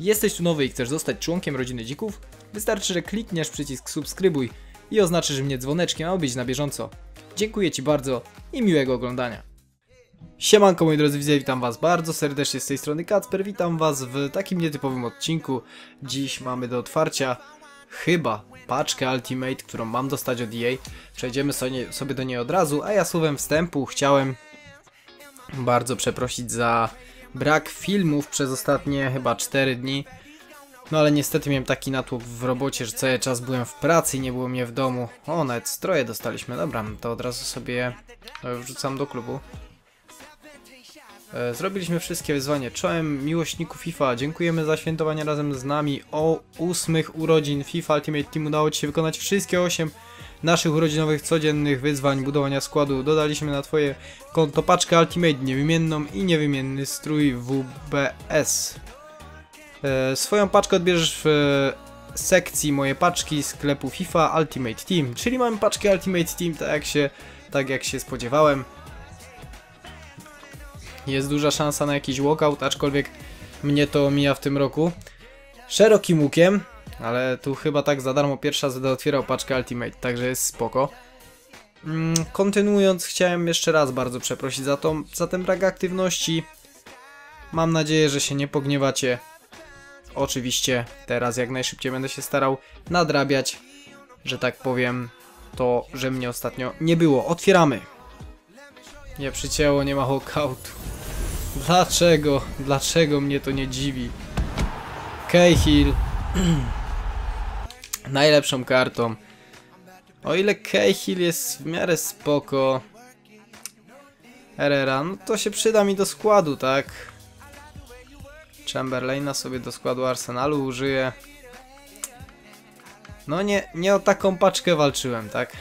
Jesteś tu nowy i chcesz zostać członkiem rodziny dzików? Wystarczy, że klikniesz przycisk subskrybuj i oznaczysz mnie dzwoneczkiem, aby być na bieżąco. Dziękuję Ci bardzo i miłego oglądania. Siemanko moi drodzy widzowie, witam was bardzo serdecznie z tej strony Kacper, witam was w takim nietypowym odcinku. Dziś mamy do otwarcia chyba paczkę Ultimate, którą mam dostać od EA. Przejdziemy sobie, do niej od razu, a ja słowem wstępu chciałem bardzo przeprosić za brak filmów przez ostatnie chyba 4 dni. No ale niestety miałem taki natłok w robocie, że cały czas byłem w pracy i nie było mnie w domu. O, nawet stroje dostaliśmy. Dobra, to od razu sobie e, wrzucam do klubu. E, Zrobiliśmy wszystkie wyzwania. Czołem miłośników FIFA, dziękujemy za świętowanie razem z nami o ósmych urodzin FIFA Ultimate Team. Udało Ci się wykonać wszystkie 8 naszych urodzinowych codziennych wyzwań budowania składu. Dodaliśmy na Twoje konto paczkę Ultimate niewymienną i niewymienny strój WBS. E, swoją paczkę odbierzesz w e, sekcji moje paczki sklepu FIFA Ultimate Team, czyli mamy paczkę Ultimate Team tak jak się, tak jak się spodziewałem. Jest duża szansa na jakiś walkout, aczkolwiek mnie to mija w tym roku. Szerokim łukiem, ale tu chyba tak za darmo pierwsza będę otwierał paczkę Ultimate, także jest spoko. Mm, kontynuując, chciałem jeszcze raz bardzo przeprosić za, to, za ten brak aktywności. Mam nadzieję, że się nie pogniewacie. Oczywiście teraz jak najszybciej będę się starał nadrabiać, że tak powiem, to, że mnie ostatnio nie było. Otwieramy! Nie przycięło, nie ma walkoutu. Dlaczego? Dlaczego mnie to nie dziwi? Cahill najlepszą kartą. O ile Cahill jest w miarę spoko Herrera, no to się przyda mi do składu, tak? Chamberlaina sobie do składu Arsenalu użyję. No nie, nie o taką paczkę walczyłem, tak?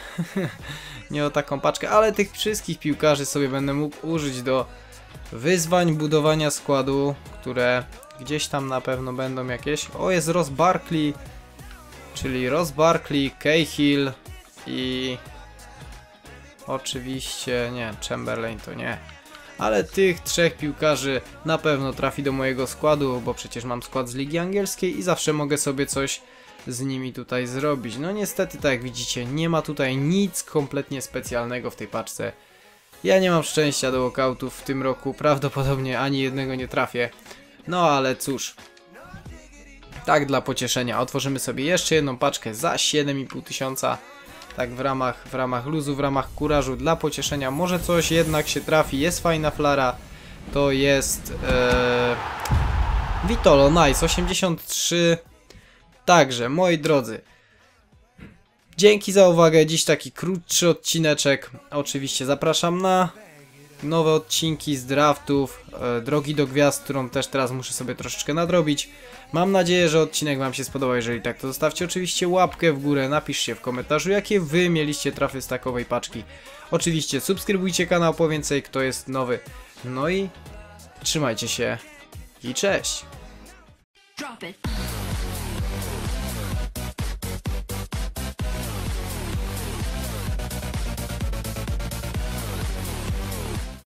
nie o taką paczkę, ale tych wszystkich piłkarzy sobie będę mógł użyć do wyzwań budowania składu, które gdzieś tam na pewno będą jakieś. O, jest Ross Barkley, czyli Ross Barkley, Cahill i oczywiście, nie, Chamberlain to nie. Ale tych trzech piłkarzy na pewno trafi do mojego składu, bo przecież mam skład z Ligi Angielskiej i zawsze mogę sobie coś z nimi tutaj zrobić. No niestety, tak jak widzicie, nie ma tutaj nic kompletnie specjalnego w tej paczce. Ja nie mam szczęścia do walkoutów w tym roku, prawdopodobnie ani jednego nie trafię. No ale cóż. Tak dla pocieszenia. Otworzymy sobie jeszcze jedną paczkę za 7,5 tysiąca. Tak w ramach, w ramach luzu, w ramach kurażu dla pocieszenia. Może coś jednak się trafi. Jest fajna flara. To jest... Ee... Vitolo, nice, 83. Także, moi drodzy. Dzięki za uwagę. Dziś taki krótszy odcineczek. Oczywiście zapraszam na nowe odcinki z draftów, e, Drogi do Gwiazd, którą też teraz muszę sobie troszeczkę nadrobić. Mam nadzieję, że odcinek Wam się spodobał, jeżeli tak to zostawcie oczywiście łapkę w górę, napiszcie w komentarzu jakie Wy mieliście trafy z takowej paczki. Oczywiście subskrybujcie kanał po więcej, kto jest nowy. No i trzymajcie się i cześć!